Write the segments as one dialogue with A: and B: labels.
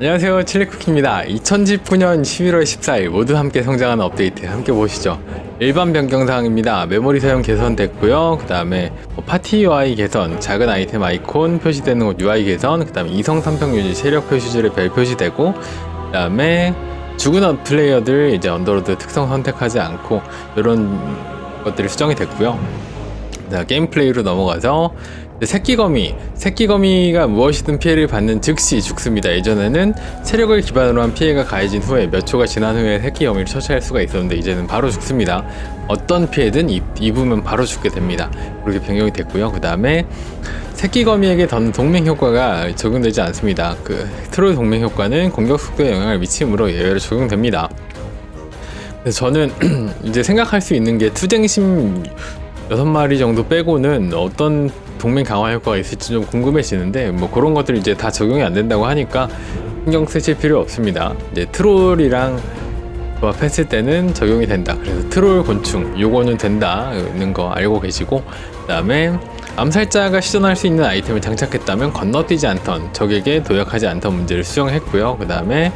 A: 안녕하세요 칠리쿠키입니다. 2019년 11월 14일 모두 함께 성장하는 업데이트 함께 보시죠. 일반 변경사항입니다. 메모리 사용 개선됐고요. 그 다음에 파티 UI 개선 작은 아이템 아이콘 표시되는 곳 UI 개선 그 다음에 이성 삼평 유지 체력 표시줄에 별 표시되고 그 다음에 죽은 어- 플레이어들 이제 언더로드 특성 선택하지 않고 이런 것들이 수정이 됐고요. 자, 게임 플레이로 넘어가서 새끼거미, 새끼거미가 무엇이든 피해를 받는 즉시 죽습니다. 예전에는 체력을 기반으로 한 피해가 가해진 후에 몇 초가 지난 후에 새끼거미를 처치할 수가 있었는데 이제는 바로 죽습니다. 어떤 피해든 입, 입으면 바로 죽게 됩니다. 그렇게 변경이 됐고요. 그 다음에 새끼거미에게 던 동맹 효과가 적용되지 않습니다. 그 트롤 동맹 효과는 공격 속도에 영향을 미치므로 예외로 적용됩니다. 저는 이제 생각할 수 있는 게 투쟁심 여섯 마리 정도 빼고는 어떤 동맹 강화 효과가 있을지 좀 궁금해지는데 뭐 그런 것들이 이제 다 적용이 안 된다고 하니까 신경 쓰실 필요 없습니다. 이제 트롤이랑 조합했을 때는 적용이 된다. 그래서 트롤 곤충 요거는 된다는 거 알고 계시고 그다음에 암살자가 시전할 수 있는 아이템을 장착했다면 건너뛰지 않던 적에게 도약하지 않던 문제를 수정했고요. 그다음에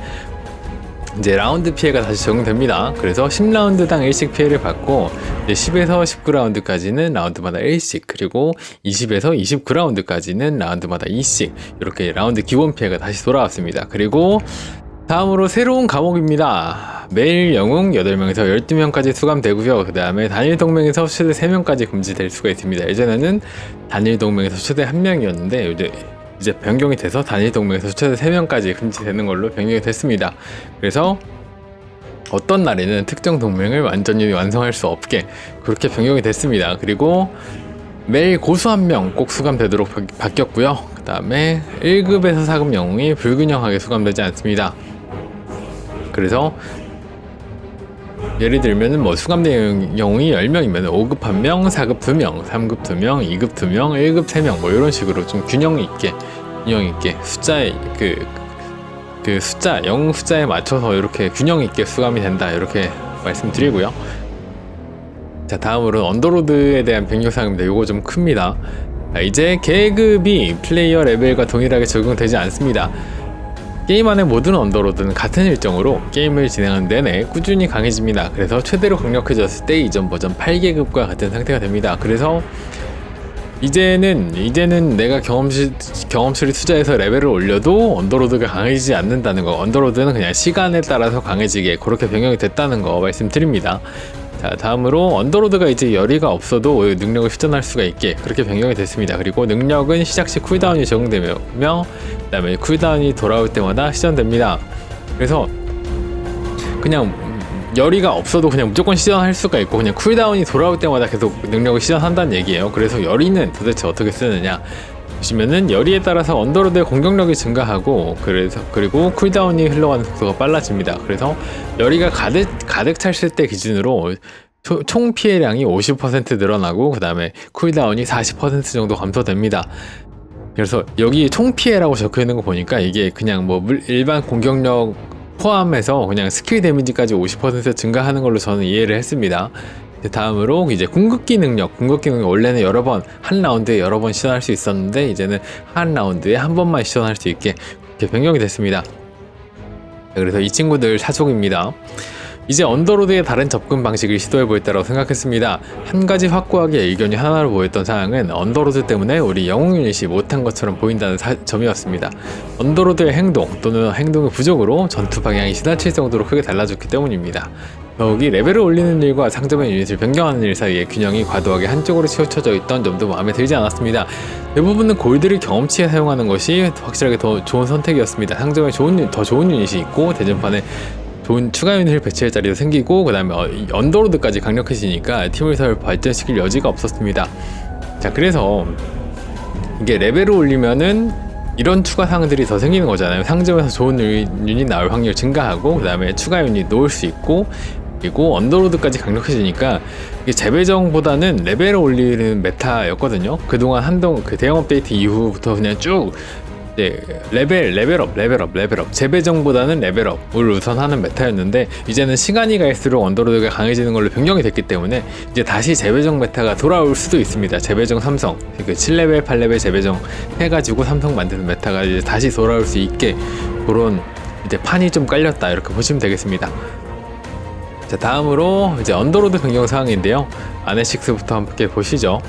A: 이제 라운드 피해가 다시 적용됩니다. 그래서 10라운드당 1씩 피해를 받고 이제 10에서 19라운드까지는 라운드마다 1씩 그리고 20에서 29라운드까지는 라운드마다 2씩 이렇게 라운드 기본 피해가 다시 돌아왔습니다. 그리고 다음으로 새로운 과목입니다. 매일 영웅 8명에서 12명까지 수감되고요. 그 다음에 단일 동맹에서 최대 3명까지 금지될 수가 있습니다. 예전에는 단일 동맹에서 최대 1명이었는데 이제 이제 변경이 돼서 단일 동맹에서 최대 3명까지 금지되는 걸로 변경이 됐습니다. 그래서 어떤 날에는 특정 동맹을 완전히 완성할 수 없게 그렇게 변경이 됐습니다. 그리고 매일 고수 한 명 꼭 수감되도록 바, 바뀌었고요. 그 다음에 1급에서 4급 영웅이 불균형하게 수감되지 않습니다. 그래서 예를 들면 은 뭐 수감된 영웅이 10명이면 5급 1명, 4급 2명, 3급 2명, 2급 2명, 1급 3명 뭐 이런 식으로 좀 균형 있게 균형 있게 숫자에 그, 그 숫자 영웅 숫자에 맞춰서 이렇게 균형 있게 수감이 된다 이렇게 말씀드리고요. 자 다음으로는 언더로드에 대한 변경사항입니다. 요거 좀 큽니다. 자, 이제 계급이 플레이어 레벨과 동일하게 적용되지 않습니다. 게임 안의 모든 언더로드는 같은 일정으로 게임을 진행하는 내내 꾸준히 강해집니다. 그래서 최대로 강력해졌을 때 이전 버전 8계급과 같은 상태가 됩니다. 그래서 이제는 이제는 내가 경험치 경험치를 투자해서 레벨을 올려도 언더로드가 강해지지 않는다는 거. 언더로드는 그냥 시간에 따라서 강해지게 그렇게 변경이 됐다는 거 말씀드립니다. 자 다음으로 언더로드가 이제 열의가 없어도 능력을 실전할 수가 있게 그렇게 변경이 됐습니다. 그리고 능력은 시작 시 쿨다운이 적용되며 그다음에 쿨다운이 돌아올 때마다 시전됩니다. 그래서 그냥 열의가 없어도 그냥 무조건 시전할 수가 있고 그냥 쿨다운이 돌아올 때마다 계속 능력을 시전한다는 얘기예요. 그래서 열의는 도대체 어떻게 쓰느냐? 보시면은 열의에 따라서 언더로드의 공격력이 증가하고 그래서 그리고 쿨다운이 흘러가는 속도가 빨라집니다. 그래서 열의가 가득 가득 찼을 때 기준으로 초- 총 피해량이 50% 늘어나고 그 다음에 쿨다운이 40% 정도 감소됩니다. 그래서 여기 총 피해라고 적혀 있는 거 보니까 이게 그냥 뭐 물- 일반 공격력 포함해서 그냥 스킬 데미지까지 50% 증가하는 걸로 저는 이해를 했습니다. 다음으로 이제 궁극기 능력, 궁극기 능력 원래는 여러 번 한 라운드에 여러 번 시전할 수 있었는데 이제는 한 라운드에 한 번만 시전할 수 있게 이렇게 변경이 됐습니다. 그래서 이 친구들 사족입니다. 이제 언더로드의 다른 접근 방식을 시도해 보겠다고 생각했습니다. 한 가지 확고하게 의견이 하나로 보였던 사항은 언더로드 때문에 우리 영웅 유닛이 못한 것처럼 보인다는 사- 점이었습니다. 언더로드의 행동 또는 행동의 부족으로 전투 방향이 지나칠 정도로 크게 달라졌기 때문입니다. 더욱이 레벨을 올리는 일과 상점의 유닛을 변경하는 일 사이의 균형이 과도하게 한쪽으로 치우쳐져 있던 점도 마음에 들지 않았습니다. 대부분은 골드를 경험치에 사용하는 것이 확실하게 더 좋은 선택이었습니다. 상점에 좋은 유- 더 좋은 유닛이 있고 대전판에 좋은 추가 유닛을 배치할 자리도 생기고 그 다음에 어, 이 언더로드까지 강력해지니까 팀을 더 발전시킬 여지가 없었습니다. 자 그래서 이게 레벨을 올리면은 이런 추가 사항들이 더 생기는 거잖아요. 상점에서 좋은 유닛, 나올 확률 증가하고 그 다음에 추가 유닛 놓을 수 있고 그리고 언더로드까지 강력해지니까 이게 재배정보다는 레벨을 올리는 메타였거든요. 그동안 한동 그 대형 업데이트 이후부터 그냥 쭉 이제 레벨 레벨업 레벨업 레벨업 재배정보다는 레벨업을 우선하는 메타였는데 이제는 시간이 갈수록 언더로드가 강해지는 걸로 변경이 됐기 때문에 이제 다시 재배정 메타가 돌아올 수도 있습니다. 재배정 삼성 그 7레벨 8레벨 재배정 해가지고 삼성 만드는 메타가 이제 다시 돌아올 수 있게 그런 이제 판이 좀 깔렸다 이렇게 보시면 되겠습니다. 자 다음으로 이제 언더로드 변경 사항인데요. 아네식스부터 함께 보시죠.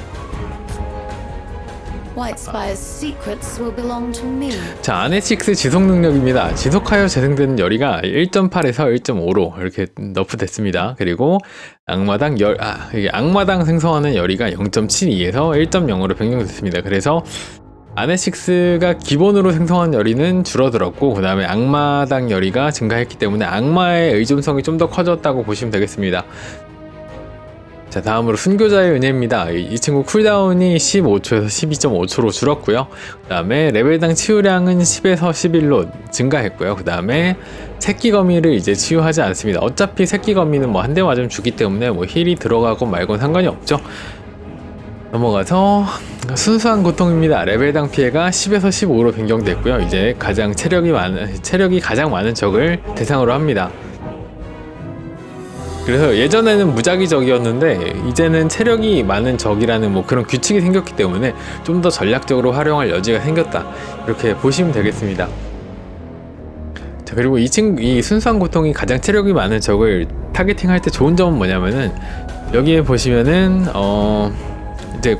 A: 자, 아네식스 지속 능력입니다. 지속하여 재생되는 열이가 1.8에서 1.5로 이렇게 너프됐습니다. 그리고 악마당 열, 아, 이게 악마당 생성하는 열이가 0.72에서 1.0으로 변경됐습니다. 그래서 아네식스가 기본으로 생성한 열이는 줄어들었고, 그 다음에 악마당 열이가 증가했기 때문에 악마의 의존성이 좀 더 커졌다고 보시면 되겠습니다. 자 다음으로 순교자의 은혜입니다. 이, 이 친구 쿨다운이 15초에서 12.5초로 줄었고요. 그 다음에 레벨당 치유량은 10에서 11로 증가했고요. 그 다음에 새끼 거미를 이제 치유하지 않습니다. 어차피 새끼 거미는 뭐 한 대 맞으면 죽기 때문에 뭐 힐이 들어가고 말곤 상관이 없죠. 넘어가서 순수한 고통입니다. 레벨당 피해가 10에서 15로 변경됐고요. 이제 가장 체력이 많은 체력이 가장 많은 적을 대상으로 합니다. 그래서 예전에는 무작위적이었는데 이제는 체력이 많은 적이라는 뭐 그런 규칙이 생겼기 때문에 좀 더 전략적으로 활용할 여지가 생겼다 이렇게 보시면 되겠습니다. 자 그리고 이 친구 이 순수한 고통이 가장 체력이 많은 적을 타겟팅 할 때 좋은 점은 뭐냐면은 여기에 보시면은 어 이제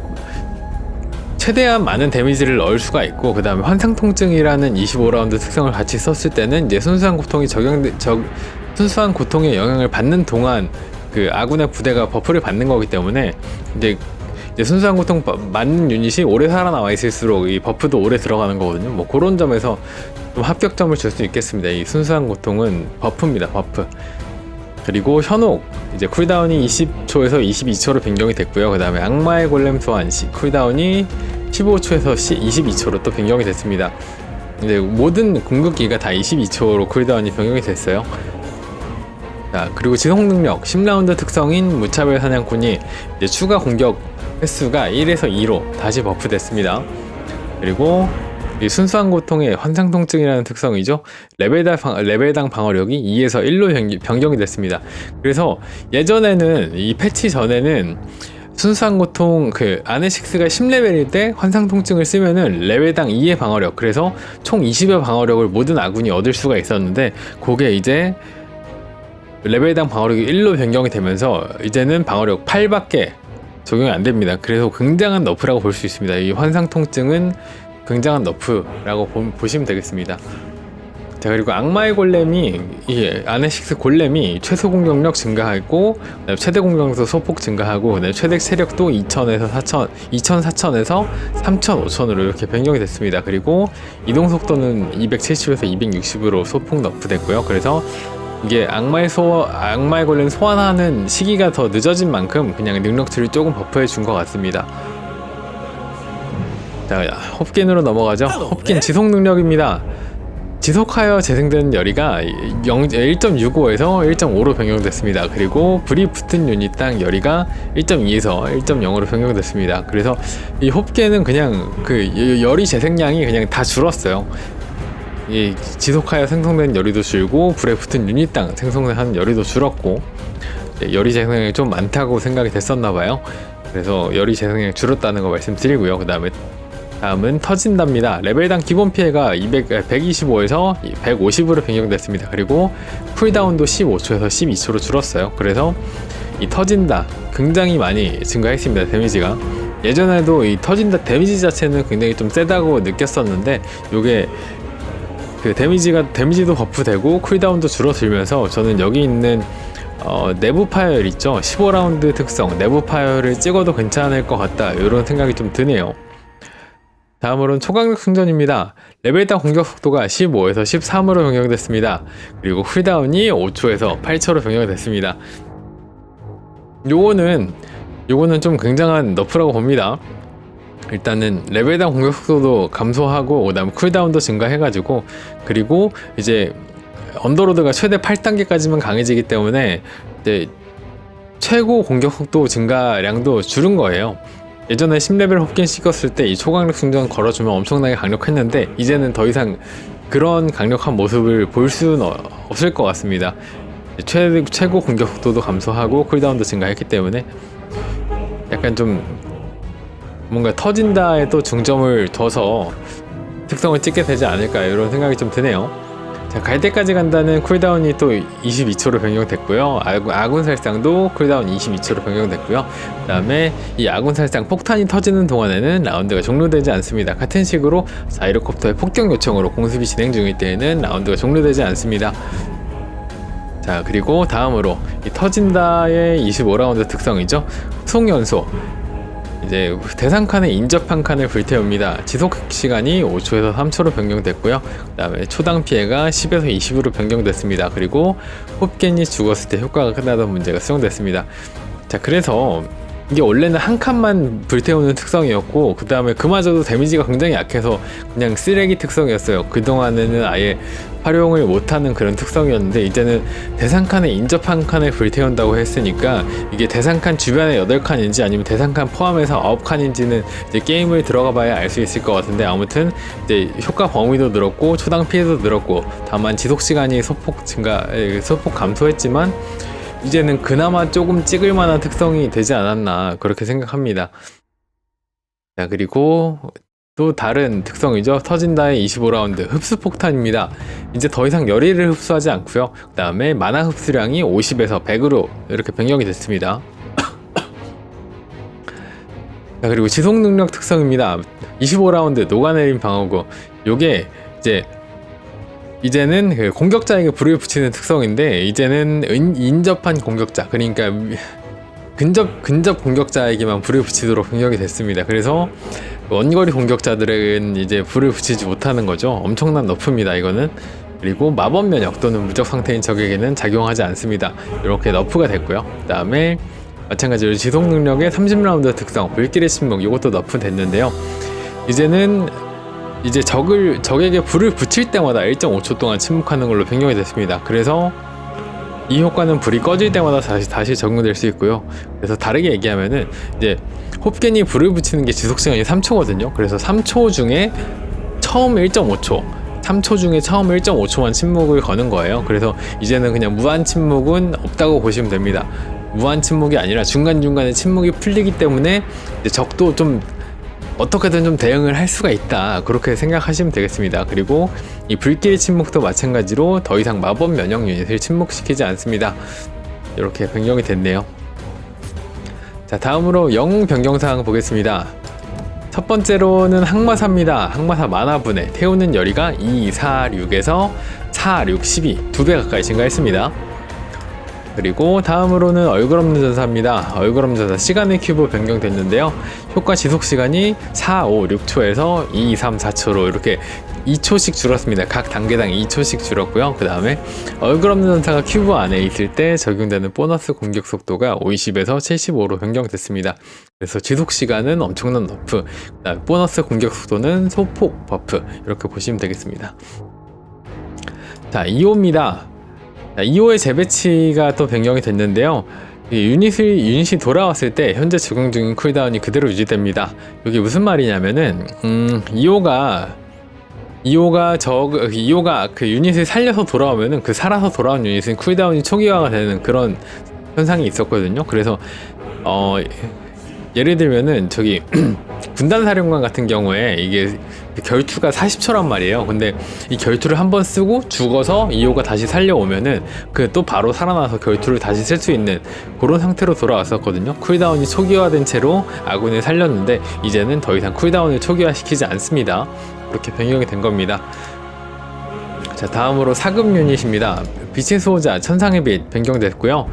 A: 최대한 많은 데미지를 넣을 수가 있고 그 다음에 환상 통증이라는 25라운드 특성을 같이 썼을 때는 이제 순수한 고통이 적용 적 순수한 고통의 영향을 받는 동안 그 아군의 부대가 버프를 받는 거기 때문에 이제 이제 순수한 고통 바- 맞는 유닛이 오래 살아남아 있을수록 이 버프도 오래 들어가는 거거든요. 뭐 그런 점에서 좀 합격점을 줄 수 있겠습니다. 이 순수한 고통은 버프입니다. 버프. 그리고 현혹 이제 쿨다운이 20초에서 22초로 변경이 됐고요. 그 다음에 악마의 골렘 소환 시 쿨다운이 15초에서 22초로 또 변경이 됐습니다. 이제 모든 궁극기가 다 22초로 쿨다운이 변경이 됐어요. 자, 그리고 지속 능력 10라운드 특성인 무차별 사냥꾼이 이제 추가 공격 횟수가 1에서 2로 다시 버프됐습니다. 그리고 이 순수한 고통의 환상 통증이라는 특성이죠. 레벨당, 방, 레벨당 방어력이 2에서 1로 변기- 변경이 됐습니다. 그래서 예전에는 이 패치 전에는 순수한 고통 그 아네식스가 10레벨일 때 환상 통증을 쓰면은 레벨당 2의 방어력 그래서 총 20의 방어력을 모든 아군이 얻을 수가 있었는데 그게 이제 레벨당 방어력이 1로 변경이 되면서 이제는 방어력 8밖에 적용이 안 됩니다. 그래서 굉장한 너프라고 볼 수 있습니다. 이 환상 통증은 굉장한 너프라고 보, 보시면 되겠습니다. 자 그리고 악마의 골렘이 이 아네식스 골렘이 최소 공격력 증가하고 그다음에 최대 공격력 소폭 증가하고 그다음에 최대 체력도 2,000에서 4,000, 2,000, 4,000에서 3,000, 5,000으로 이렇게 변경이 됐습니다. 그리고 이동 속도는 270에서 260으로 소폭 너프됐고요. 그래서 이게 악마의 소 악마의 골렘 소환하는 시기가 더 늦어진 만큼 그냥 능력치를 조금 버프해 준 것 같습니다. 자, 홉긴으로 넘어가죠. 홉긴 지속 능력입니다. 지속하여 재생되는 열이가 0, 1.65에서 1.5로 변경됐습니다. 그리고 불이 붙은 유닛당 열이가 1.2에서 1.0으로 변경됐습니다. 그래서 이 홉개는 그냥 그 열이 재생량이 그냥 다 줄었어요. 이 지속하여 생성된 열이도 줄고 불에 붙은 유닛당 생성하는 열이도 줄었고 열이 재생량이 좀 많다고 생각이 됐었나 봐요. 그래서 열이 재생량이 줄었다는 거 말씀드리고요. 그 다음에 다음은 터진답니다. 레벨당 기본 피해가 200, 125에서 150으로 변경됐습니다. 그리고 쿨다운도 15초에서 12초로 줄었어요. 그래서 이 터진다 굉장히 많이 증가했습니다. 데미지가 예전에도 이 터진다 데미지 자체는 굉장히 좀 세다고 느꼈었는데 이게 그 데미지가 데미지도 버프되고 쿨다운도 줄어들면서 저는 여기 있는 어, 내부 파열 있죠? 15라운드 특성. 내부 파열을 찍어도 괜찮을 것 같다. 이런 생각이 좀 드네요. 다음으로는 초강력 충전입니다. 레벨 당 공격 속도가 15에서 13으로 변경됐습니다. 그리고 쿨다운이 5초에서 8초로 변경됐습니다. 요거는 요거는 좀 굉장한 너프라고 봅니다 일단은 레벨당 공격 속도도 감소하고 그다음 쿨다운도 증가해가지고 그리고 이제 언더로드가 최대 8단계까지만 강해지기 때문에 이제 최고 공격 속도 증가량도 줄은 거예요. 예전에 10레벨 홉겐 찍었을 때 이 초강력 충전 걸어주면 엄청나게 강력했는데 이제는 더 이상 그런 강력한 모습을 볼 수는 어- 없을 것 같습니다. 최, 최고 공격 속도도 감소하고 쿨다운도 증가했기 때문에 약간 좀 뭔가 터진다에 또 중점을 둬서 특성을 찍게 되지 않을까 이런 생각이 좀 드네요. 자, 갈 때까지 간다는 쿨다운이 또 22초로 변경됐고요. 아군, 살상도 쿨다운 22초로 변경됐고요. 그 다음에 이 아군 살상 폭탄이 터지는 동안에는 라운드가 종료되지 않습니다. 같은 식으로 자이로콥터의 폭격 요청으로 공습이 진행 중일 때에는 라운드가 종료되지 않습니다. 자 그리고 다음으로 이 터진다의 25라운드 특성이죠. 속연소 이제 대상 칸에 인접 한 칸을 불태웁니다. 지속 시간이 5초에서 3초로 변경됐고요. 그 다음에 초당 피해가 10에서 20으로 변경됐습니다. 그리고 홉겐이 죽었을 때 효과가 끝나던 문제가 수정됐습니다. 자 그래서 이게 원래는 한 칸만 불태우는 특성이었고 그 다음에 그마저도 데미지가 굉장히 약해서 그냥 쓰레기 특성이었어요. 그 동안에는 아예 활용을 못하는 그런 특성이었는데 이제는 대상칸에 인접한 칸을 불태운다고 했으니까 이게 대상칸 주변에 8칸인지 아니면 대상칸 포함해서 9칸인지는 이제 게임을 들어가 봐야 알 수 있을 것 같은데 아무튼 이제 효과 범위도 늘었고 초당 피해도 늘었고 다만 지속 시간이 소폭 증가 에, 소폭 감소했지만 이제는 그나마 조금 찍을 만한 특성이 되지 않았나 그렇게 생각합니다. 자 그리고 또 다른 특성이죠. 터진다의 25라운드 흡수 폭탄입니다. 이제 더 이상 열의를 흡수하지 않고요. 그 다음에 만화 흡수량이 50에서 100으로 이렇게 변경이 됐습니다. 자 그리고 지속 능력 특성입니다. 25라운드 녹아내린 방어구. 요게 이제 이제는 그 공격자에게 불을 붙이는 특성인데 이제는 인, 인접한 공격자 그러니까 근접 근접 공격자에게만 불을 붙이도록 변경이 됐습니다. 그래서 원거리 공격자들은 이제 불을 붙이지 못하는 거죠. 엄청난 너프입니다. 이거는 그리고 마법 면역 또는 무적 상태인 적에게는 작용하지 않습니다. 이렇게 너프가 됐고요. 그다음에 마찬가지로 지속 능력의 30라운드 특성 불길의 침묵 이것도 너프 됐는데요. 이제는 이제 적을 적에게 불을 붙일 때마다 1.5초 동안 침묵하는 걸로 변경이 됐습니다. 그래서 이 효과는 불이 꺼질 때마다 다시 다시 적용될 수 있고요. 그래서 다르게 얘기하면은 이제 홉겐이 불을 붙이는 게 지속 시간이 3초거든요. 그래서 3초 중에 처음 1.5초 3초 중에 처음 1.5초만 침묵을 거는 거예요. 그래서 이제는 그냥 무한 침묵은 없다고 보시면 됩니다. 무한 침묵이 아니라 중간중간에 침묵이 풀리기 때문에 적도 좀 어떻게든 좀 대응을 할 수가 있다. 그렇게 생각하시면 되겠습니다. 그리고 이 불길의 침묵도 마찬가지로 더 이상 마법 면역 유닛을 침묵시키지 않습니다. 이렇게 변경이 됐네요. 자 다음으로 영웅 변경 사항 보겠습니다. 첫 번째로는 항마사입니다. 항마사 만화분해 태우는 열이가 2, 4, 6에서 4, 6, 12 두 배 가까이 증가했습니다 그리고 다음으로는 얼굴 없는 전사입니다. 얼굴 없는 전사 시간의 큐브 변경됐는데요. 효과 지속 시간이 4, 5, 6초에서 2, 3, 4초로 이렇게 2초씩 줄었습니다. 각 단계당 2초씩 줄었고요. 그 다음에 얼굴 없는 전사가 큐브 안에 있을 때 적용되는 보너스 공격 속도가 50에서 75로 변경됐습니다. 그래서 지속 시간은 엄청난 너프, 그다음에 보너스 공격 속도는 소폭 버프 이렇게 보시면 되겠습니다. 자, 2호입니다. 2호의 재배치가 또 변경이 됐는데요. 이 유닛을 유닛이 돌아왔을 때 현재 적용 중인 쿨다운이 그대로 유지됩니다. 이게 무슨 말이냐면은 음, 2호가 2호가 저 2호가 그 유닛을 살려서 돌아오면은 그 살아서 돌아온 유닛은 쿨다운이 초기화가 되는 그런 현상이 있었거든요. 그래서 어 예를 들면은 저기 군단 사령관 같은 경우에 이게 결투가 40초란 말이에요. 근데 이 결투를 한 번 쓰고 죽어서 이호가 다시 살려오면은 그 또 바로 살아나서 결투를 다시 쓸 수 있는 그런 상태로 돌아왔었거든요. 쿨다운이 초기화된 채로 아군을 살렸는데 이제는 더 이상 쿨다운을 초기화시키지 않습니다. 그렇게 변경이 된 겁니다. 자 다음으로 사급 유닛입니다. 빛의 수호자 천상의 빛 변경됐고요.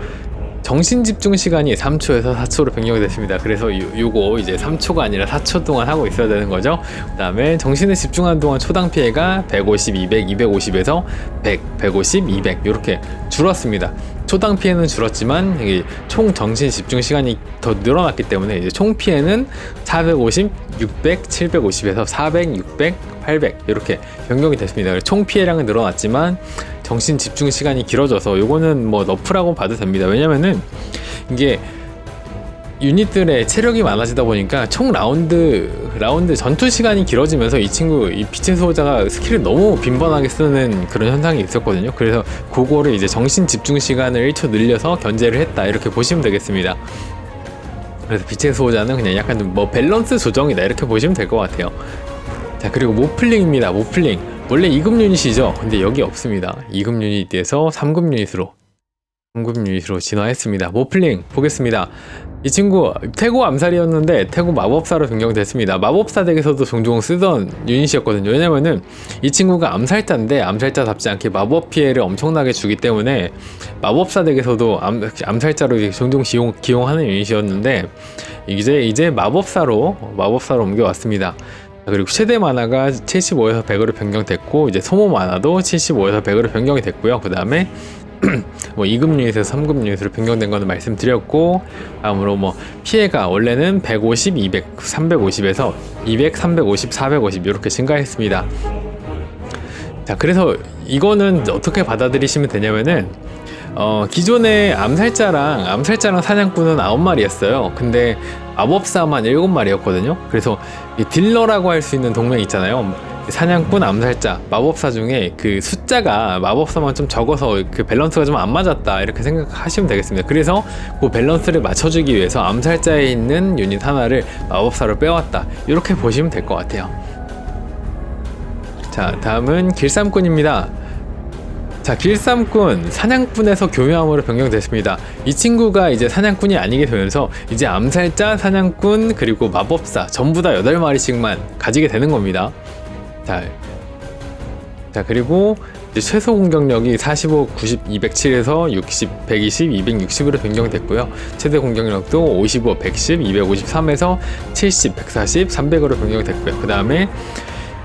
A: 정신 집중 시간이 3초에서 4초로 변경이 됐습니다. 그래서 요, 요거 이제 3초가 아니라 4초 동안 하고 있어야 되는 거죠. 그 다음에 정신을 집중하는 동안 초당 피해가 150, 200, 250에서 100, 150, 200 이렇게 줄었습니다. 초당 피해는 줄었지만 이게 총 정신 집중 시간이 더 늘어났기 때문에 이제 총 피해는 450, 600, 750에서 400, 600, 800 이렇게 변경이 됐습니다. 총 피해량은 늘어났지만 정신 집중 시간이 길어져서 요거는 뭐 너프라고 봐도 됩니다. 왜냐면은 이게 유닛들의 체력이 많아지다 보니까 총 라운드 라운드 전투 시간이 길어지면서 이 친구 이 빛의 수호자가 스킬을 너무 빈번하게 쓰는 그런 현상이 있었거든요. 그래서 그거를 이제 정신 집중 시간을 1초 늘려서 견제를 했다 이렇게 보시면 되겠습니다. 그래서 빛의 수호자는 그냥 약간 좀뭐 밸런스 조정이다 이렇게 보시면 될 것 같아요. 자 그리고 모플링입니다. 모플링 원래 2급 유닛이죠. 근데 여기 없습니다. 2급 유닛에서 3급 유닛으로 3급 유닛으로 진화했습니다. 모플링 보겠습니다. 이 친구 태고 암살이었는데 태고 마법사로 변경됐습니다. 마법사 덱에서도 종종 쓰던 유닛이었거든요. 왜냐면은 이 친구가 암살자인데 암살자답지 않게 마법 피해를 엄청나게 주기 때문에 마법사 덱에서도 암, 암살자로 종종 기용, 기용하는 유닛이었는데 이제 이제 마법사로 마법사로 옮겨왔습니다. 그리고 최대 만화가 75에서 100으로 변경됐고 이제 소모 만화도 75에서 100으로 변경이 됐고요. 그 다음에 뭐 2급 유닛에서 3급 유닛으로 변경된 거는 말씀드렸고 다음으로 뭐 피해가 원래는 150, 200, 350에서 200, 350, 450 이렇게 증가했습니다. 자 그래서 이거는 어떻게 받아들이시면 되냐면은 어 기존의 암살자랑 암살자랑 사냥꾼은 9마리였어요. 근데 마법사만 7마리였거든요. 그래서 이 딜러라고 할 수 있는 동맹 있잖아요. 사냥꾼, 암살자, 마법사 중에 그 숫자가 마법사만 좀 적어서 그 밸런스가 좀 안 맞았다 이렇게 생각하시면 되겠습니다. 그래서 그 밸런스를 맞춰주기 위해서 암살자에 있는 유닛 하나를 마법사로 빼왔다 이렇게 보시면 될 것 같아요. 자 다음은 길쌈꾼입니다. 자 길쌈꾼 사냥꾼에서 교묘함으로 변경됐습니다. 이 친구가 이제 사냥꾼이 아니게 되면서 이제 암살자, 사냥꾼 그리고 마법사 전부 다 8마리씩만 가지게 되는 겁니다. 자, 자 그리고 이제 최소 공격력이 45, 90, 207에서 60, 120, 260으로 변경됐고요. 최대 공격력도 55, 110, 253에서 70, 140, 300으로 변경됐고요. 그 다음에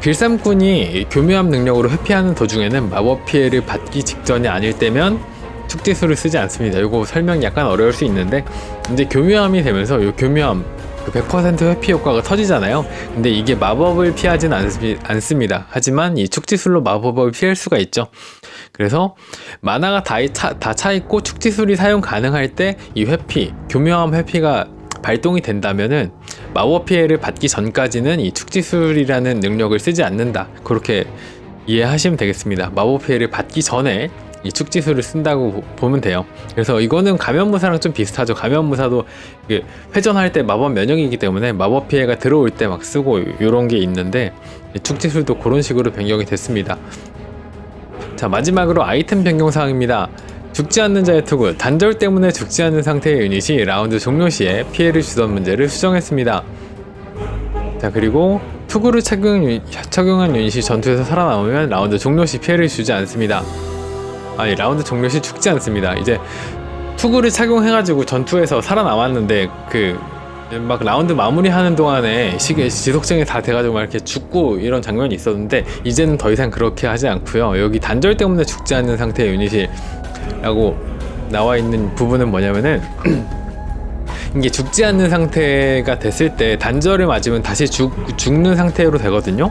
A: 길쌈꾼이 교묘함 능력으로 회피하는 도중에는 마법 피해를 받기 직전이 아닐 때면 축지수를 쓰지 않습니다. 이거 설명이 약간 어려울 수 있는데 이제 교묘함이 되면서 이 교묘함 그 100% 회피 효과가 터지잖아요. 근데 이게 마법을 피하진 않습, 않습니다. 하지만 이 축지술로 마법을 피할 수가 있죠. 그래서 만화가 다 차있고 축지술이 사용 가능할 때 이 회피, 교묘함 회피가 발동이 된다면은 마법 피해를 받기 전까지는 이 축지술이라는 능력을 쓰지 않는다. 그렇게 이해하시면 되겠습니다. 마법 피해를 받기 전에 이 축지술을 쓴다고 보- 보면 돼요. 그래서 이거는 감염무사랑 좀 비슷하죠. 감염무사도 회전할 때 마법 면역이기 때문에 마법 피해가 들어올 때 막 쓰고 이런 게 있는데 이 축지술도 그런 식으로 변경이 됐습니다. 자 마지막으로 아이템 변경 사항입니다. 죽지 않는 자의 투구 단절 때문에 죽지 않는 상태의 유닛이 라운드 종료 시에 피해를 주던 문제를 수정했습니다. 자 그리고 투구를 착용, 유- 착용한 유닛이 전투에서 살아남으면 라운드 종료 시 피해를 주지 않습니다. 아니 라운드 종료 시 죽지 않습니다. 이제 투구를 착용해가지고 전투에서 살아남았는데 그 막 라운드 마무리하는 동안에 시계 지속증이 다 돼가지고 막 이렇게 죽고 이런 장면이 있었는데 이제는 더 이상 그렇게 하지 않고요. 여기 단절 때문에 죽지 않는 상태의 유닛이 라고 나와 있는 부분은 뭐냐면은 이게 죽지 않는 상태가 됐을 때 단절을 맞으면 다시 죽, 죽는 상태로 되거든요.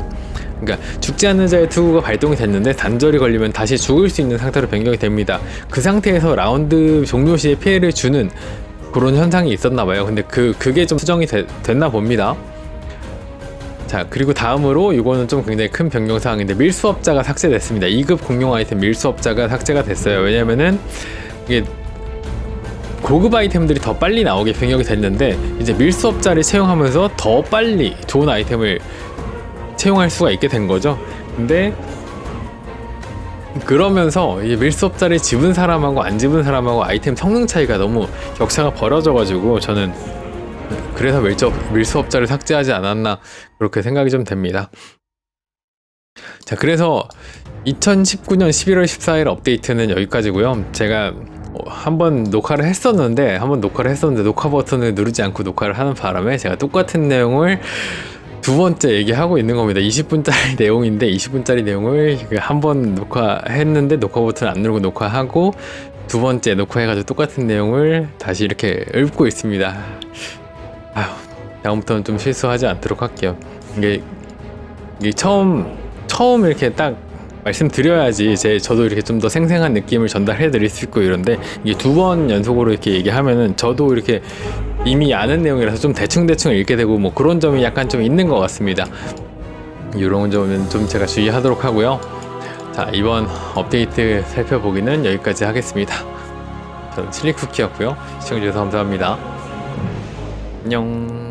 A: 그러니까 죽지 않는 자의 투구가 발동이 됐는데 단절이 걸리면 다시 죽을 수 있는 상태로 변경이 됩니다. 그 상태에서 라운드 종료 시에 피해를 주는 그런 현상이 있었나 봐요. 근데 그 그게 좀 수정이 되- 됐나 봅니다. 자 그리고 다음으로 이거는 좀 굉장히 큰 변경 사항인데 밀수업자가 삭제됐습니다. 2급 공용 아이템 밀수업자가 삭제가 됐어요. 왜냐면은 이게 고급 아이템들이 더 빨리 나오게 변경이 됐는데 이제 밀수업자를 채용하면서 더 빨리 좋은 아이템을 채용할 수가 있게 된 거죠. 근데 그러면서 이 밀수업자를 집은 사람하고 안 집은 사람하고 아이템 성능 차이가 너무 격차가 벌어져 가지고 저는 그래서 밀수, 밀수업 자를 삭제하지 않았나 그렇게 생각이 좀 됩니다. 자 그래서 2019년 11월 14일 업데이트는 여기까지고요. 제가 한번 녹화를 했었는데 한번 녹화를 했었는데 녹화 버튼을 누르지 않고 녹화를 하는 바람에 제가 똑같은 내용을 두 번째 얘기하고 있는 겁니다. 20분짜리 내용인데 20분짜리 내용을 그한번 녹화했는데 녹화 버튼 안 누르고 녹화하고 두 번째 녹화해가지고 똑같은 내용을 다시 이렇게 읊고 있습니다. 아휴 다음부터는 좀 실수하지 않도록 할게요. 이게, 이게 처음 처음 이렇게 딱 말씀드려야지 제 저도 이렇게 좀 더 생생한 느낌을 전달해 드릴 수 있고 이런데 이게 두 번 연속으로 이렇게 얘기하면은 저도 이렇게 이미 아는 내용이라서 좀 대충대충 읽게 되고 뭐 그런 점이 약간 좀 있는 것 같습니다. 이런 점은 좀 제가 주의하도록 하고요. 자 이번 업데이트 살펴보기는 여기까지 하겠습니다. 저는 칠리쿠키였고요. 시청해주셔서 감사합니다. 안녕.